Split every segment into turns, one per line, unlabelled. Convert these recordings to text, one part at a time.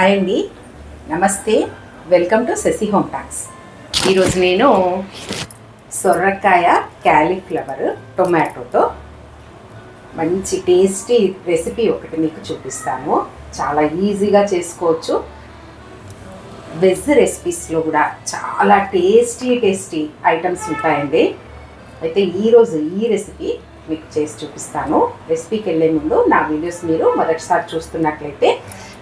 Hi అండి. నమస్తే. Welcome to Shashi home talks ఈరోజు నేను సొర్రకాయ క్యాలీఫ్లవర్ టొమాటోతో మంచి టేస్టీ రెసిపీ ఒకటి మీకు చూపిస్తాను. చాలా ఈజీగా చేసుకోవచ్చు. వెజ్ రెసిపీస్లో కూడా చాలా టేస్టీ టేస్టీ ఐటమ్స్ ఉంటాయండి. అయితే ఈరోజు ఈ రెసిపీ మీకు చేసి చూపిస్తాను. రెసిపీకి వెళ్ళే ముందు నా వీడియోస్ మీరు మొదటిసారి చూస్తున్నట్లయితే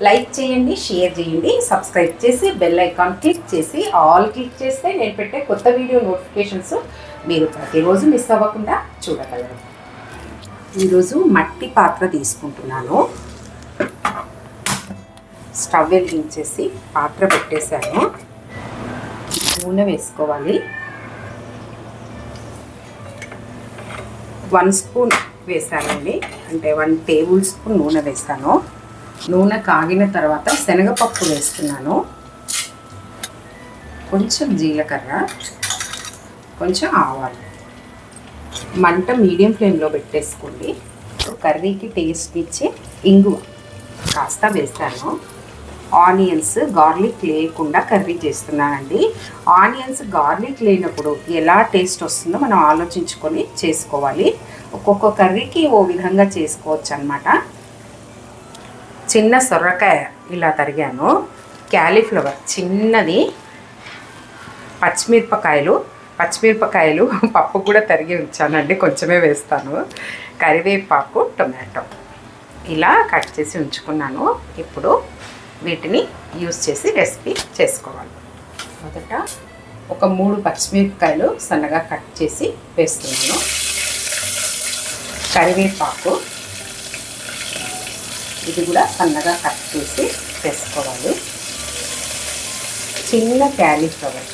లైక్ చేయండి షేర్ చేయండి సబ్స్క్రైబ్ చేసి బెల్ ఐకాన్ క్లిక్ చేసి ఆల్ క్లిక్ చేస్తే నేను పెట్టే కొత్త వీడియో నోటిఫికేషన్స్ మీరు ప్రతిరోజు మిస్ అవ్వకుండా చూడగలరు. ఈరోజు మట్టి పాత్ర తీసుకుంటున్నాను. స్టవ్ వెలిగించేసి పాత్ర పెట్టేశాను. నూనె వేసుకోవాలి. వన్ స్పూన్ వేసానండి అంటే వన్ టేబుల్ స్పూన్ నూనె వేస్తాను నూనె కాగిన తర్వాత శనగపప్పు వేస్తున్నాను. కొంచెం జీలకర్ర కొంచెం ఆవాలు. మంట మీడియం ఫ్లేమ్లో పెట్టేసుకోండి. కర్రీకి టేస్ట్ ఇచ్చే ఇంగువ కాస్త వేస్తాను. ఆనియన్స్ గార్లిక్ లేకుండా కర్రీ చేస్తున్నానండి. ఆనియన్స్ గార్లిక్ లేనప్పుడు ఎలా టేస్ట్ వస్తుందో మనం ఆలోచించుకొని చేసుకోవాలి. ఒక్కొక్క కర్రీకి ఓ విధంగా చేసుకోవచ్చు అనమాట చిన్న సొర్రకాయ ఇలా తరిగాను. క్యాలీఫ్లవర్ చిన్నది. పచ్చిమిరపకాయలు పచ్చిమిరపకాయలు పప్పు కూడా తరిగి ఉంచానండి కొంచెమే వేస్తాను. కరివేపాకు టొమాటో ఇలా కట్ చేసి ఉంచుకున్నాను. ఇప్పుడు వీటిని యూస్ చేసి రెసిపీ చేసుకోవాలి. మొదట ఒక మూడు పచ్చిమిరపకాయలు సన్నగా కట్ చేసి వేస్తున్నాను. కరివేపాకు ఇది కూడా సన్నగా కట్ చేసి వేసుకోవాలి. చిన్న క్యాలీఫ్లవర్.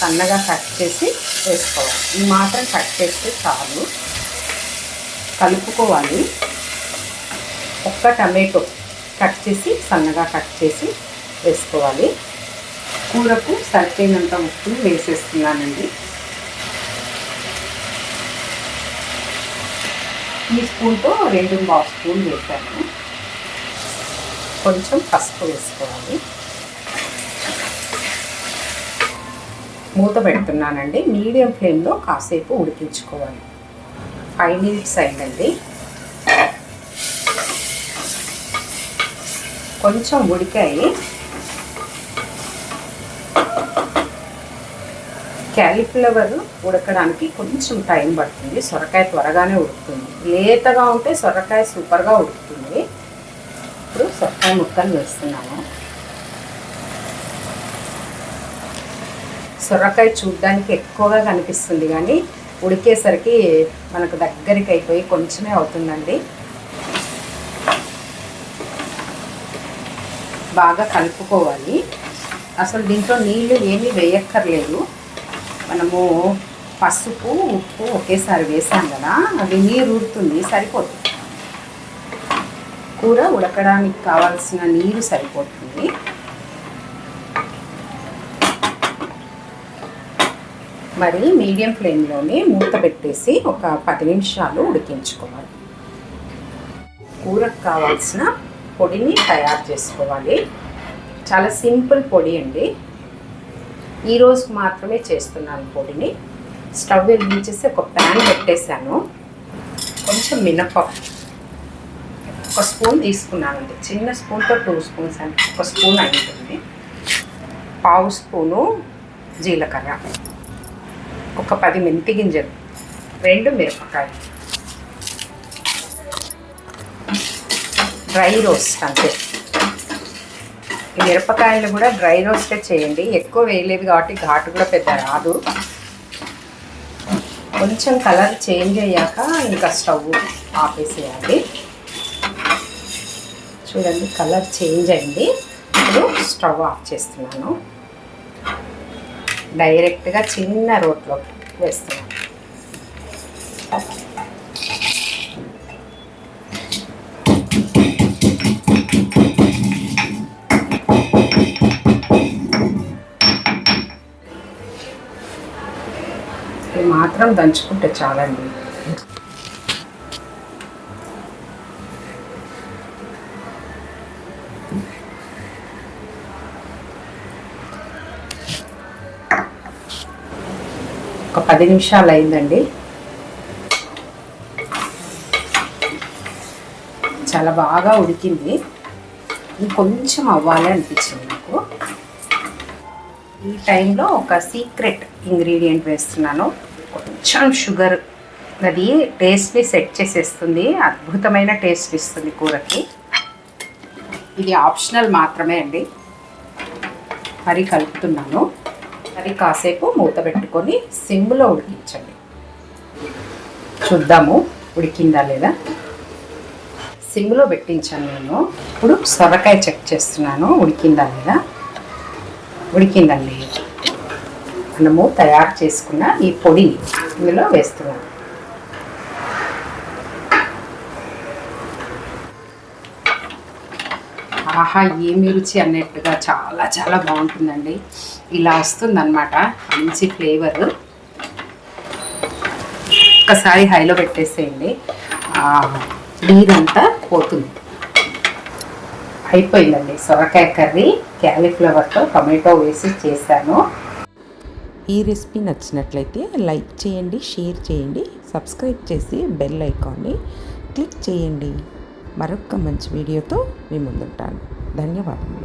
సన్నగా కట్ చేసి వేసుకోవాలి. ఈ మాత్రం కట్ చేస్తే చాలు. కలుపుకోవాలి. ఒక్క టమాటో కట్ చేసి సన్నగా కట్ చేసి వేసుకోవాలి. కూరకు సరిపోయినంత ఉప్పును వేసేస్తున్నానండి. ఈ స్పూన్తో రెండు బావు స్పూన్ వేసాను. కొంచెం పసుపు వేసుకోవాలి. మూత పెడుతున్నానండి. మీడియం ఫ్లేమ్లో కాసేపు ఉడికించుకోవాలి. ఫైవ్ మినిట్స్ అయిందండి. కొంచెం ఉడికాయి. క్యాలీఫ్లవర్ ఉడకడానికి కొంచెం టైం పడుతుంది. సొరకాయ త్వరగానే ఉడుకుతుంది. లేతగా ఉంటే సొరకాయ సూపర్గా ఉడుకుతుంది. ఇప్పుడు సొరకాయ ముక్కలు వేస్తున్నాను. సొరకాయ చూడ్డానికి ఎక్కువగా కనిపిస్తుంది కానీ ఉడికేసరికి మనకు దగ్గరికి అయిపోయి కొంచెమే అవుతుందండి. బాగా కలుపుకోవాలి. అసలు దీంట్లో నీళ్ళు ఏమీ వేయక్కర్లేదు. మనము పసుపు ఉప్పు ఒకేసారి వేసాం కదా అది నీరు ఊరుతుంది సరిపోతుంది. కూర ఉడకడానికి కావాల్సిన నీరు సరిపోతుంది. మరి మీడియం ఫ్లేమ్లోనే మూత పెట్టేసి ఒక పది నిమిషాలు ఉడికించుకోవాలి. కూరకు కావాల్సిన పొడిని తయారు చేసుకోవాలి. చాలా సింపుల్ పొడి అండి. ఈరోజు మాత్రమే చేస్తున్నాను పొడిని. స్టవ్ వెలిగించేసి ఒక ప్యాన్ పెట్టేశాను. కొంచెం మినపప్పు. ఒక స్పూన్ తీసుకున్నానండి. చిన్న స్పూన్తో టూ స్పూన్స్ అంటే ఒక స్పూన్ అయింటుంది పావు స్పూను జీలకర్ర. ఒక పది మెంతి గింజలు. రెండు మిరపకాయలు. డ్రై రోస్ట్ అంతే. మిరపకాయలు కూడా డ్రై రోస్టే చేయండి. ఎక్కువ వేయలేదు కాబట్టి ఘాటు కూడా పెద్ద రాదు. కొంచెం కలర్ చేంజ్ అయ్యాక ఇంకా స్టవ్ ఆపేసేయాలి. చూడండి కలర్ చేంజ్ అయింది. ఇప్పుడు స్టవ్ ఆఫ్ చేస్తున్నాను. డైరెక్ట్గా చిన్న రోట్లో వేస్తున్నాను. మాత్రం దంచుకుంటే చాలండి. ఒక పది నిమిషాలు అయిందండి. చాలా బాగా ఉడికింది. ఇంకొంచెం అవ్వాలి అనిపించింది నాకు. ఈ టైంలో ఒక సీక్రెట్ ఇంగ్రీడియంట్ వేస్తున్నాను. కొంచెం షుగర్ అది టేస్ట్ని సెట్ చేసేస్తుంది. అద్భుతమైన టేస్ట్ ఇస్తుంది కూరకి. ఇది ఆప్షనల్ మాత్రమే అండి. మరి కలుపుతున్నాను. మరి కాసేపు మూత పెట్టుకొని సిమ్లో ఉడికించండి. చూద్దాము ఉడికిందా లేదా? సిమ్లో పెట్టించాను నేను. ఇప్పుడు సొరకాయ చెక్ చేస్తున్నాను. ఉడికిందా లేదా? ఉడికిందండి. మనము తయారు చేసుకున్న ఈ పొడిని ఇందులో వేస్తున్నాను. ఆహా ఏమి రుచి అన్నట్టుగా చాలా చాలా బాగుంటుందండి. ఇలా వస్తుందన్నమాట మంచి ఫ్లేవర్. ఒక్కసారి హైలో పెట్టేసేయండి. నీరంతా పోతుంది. అయిపోయిందండి. సొరకాయ కర్రీ క్యాలీఫ్లవర్తో టొమాటో వేసి చేశాను.
ఈ రెసిపీ నచ్చినట్లయితే లైక్ చేయండి షేర్ చేయండి సబ్స్క్రైబ్ చేసి బెల్ ఐకాన్ని క్లిక్ చేయండి. మరొక మంచి వీడియోతో మీ ముందుంటాను. ధన్యవాదములు.